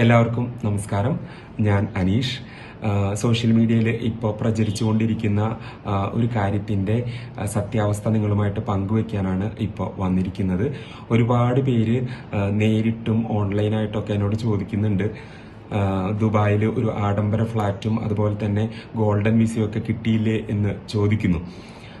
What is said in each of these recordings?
എല്ലാവർക്കും നമസ്കാരം. ഞാൻ അനീഷ്. സോഷ്യൽ മീഡിയയിൽ ഇപ്പോൾ പ്രചരിച്ചുകൊണ്ടിരിക്കുന്ന ഒരു കാര്യത്തിന്റെ സത്യാവസ്ഥ നിങ്ങളുമായിട്ട് പങ്കുവെക്കാനാണ് ഇപ്പോൾ വന്നിരിക്കുന്നത്. ഒരുപാട് പേര് നേരിട്ടും ഓൺലൈനായിട്ടൊക്കെ എന്നോട് ചോദിക്കുന്നുണ്ട്. ദുബായിൽ ഒരു ആഡംബര ഫ്ലാറ്റും അതുപോലെ തന്നെ ഗോൾഡൻ വിസയും ഒക്കെ കിട്ടിയില്ലേ എന്ന് ചോദിക്കുന്നു.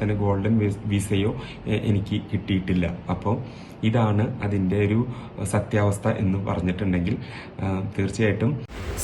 തന്നെ ഗോൾഡൻ വിസയോ എനിക്ക് കിട്ടിയിട്ടില്ല. അപ്പോൾ ഇതാണ് അതിന്റെ ഒരു സത്യാവസ്ഥ എന്ന് പറഞ്ഞിട്ടുണ്ടെങ്കിൽ തീർച്ചയായിട്ടും.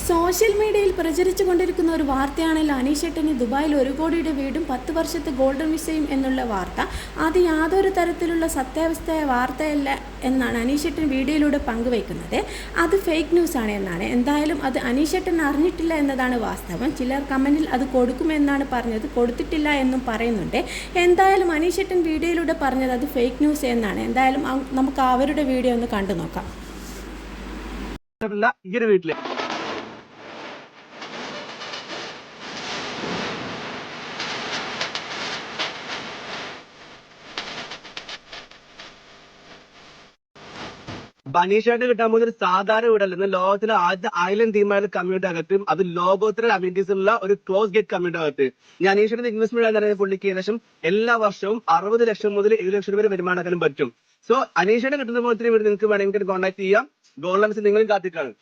സോഷ്യൽ മീഡിയയിൽ പ്രചരിച്ചു കൊണ്ടിരിക്കുന്ന ഒരു വാർത്തയാണല്ലോ അനീഷേട്ടന് ദുബായിൽ ഒരു കോടിയുടെ വീടും പത്ത് വർഷത്തെ ഗോൾഡൻ വിസയും എന്നുള്ള വാർത്ത. അത് യാതൊരു തരത്തിലുള്ള സത്യാവസ്ഥയായ വാർത്തയല്ല എന്നാണ് അനീഷേട്ടൻ വീഡിയോയിലൂടെ പങ്കുവയ്ക്കുന്നത്. അത് ഫേക്ക് ന്യൂസ് ആണ് എന്നാണ്. എന്തായാലും അത് അനീഷേട്ടൻ അറിഞ്ഞിട്ടില്ല എന്നതാണ് വാസ്തവം. ചിലർ കമന്റിൽ അത് കൊടുക്കുമെന്നാണ് പറഞ്ഞത്. കൊടുത്തിട്ടില്ല എന്നും പറയുന്നുണ്ട്. എന്തായാലും അനീഷേട്ടൻ വീഡിയോയിലൂടെ പറഞ്ഞത് അത് ഫേക്ക് ന്യൂസ് എന്നാണ്. എന്തായാലും നമുക്ക് അവരുടെ വീഡിയോ ഒന്ന് കണ്ടു നോക്കാം. ഈ ഒരു വീട്ടിൽ. ബനീഷായിട്ട് കിട്ടാൻ പോകുന്ന ഒരു സാധാരണ വീടല്ല. ഇന്ന് ലോകത്തിലെ ആദ്യ ഐലൻഡ് തീമായ കമ്മ്യൂണിറ്റി അകറ്റും അത് ലോകോത്തര അമ്യൂണിറ്റീസ് ഉള്ള ഒരു ക്ലോസ് ഗേറ്റ് കമ്മ്യൂണിറ്റി അകത്ത്. ഞാൻ അനീഷയുടെ ഇൻവെസ്റ്റ്മെന്റ് എന്ന് പുള്ളിക്ക് ഏകദേശം എല്ലാ വർഷവും അറുപത് ലക്ഷം മുതൽ ഏഴ് ലക്ഷം രൂപ വരെ വരുമാനക്കാനും പറ്റും. സോ അനീഷയുടെ കിട്ടുന്ന പോലത്തെ വീട് നിങ്ങൾക്ക് വേണമെങ്കിൽ കോൺടാക്ട് ചെയ്യാം. ഗോൾഡൻസ് നിങ്ങളും കാത്തിക്കാണ്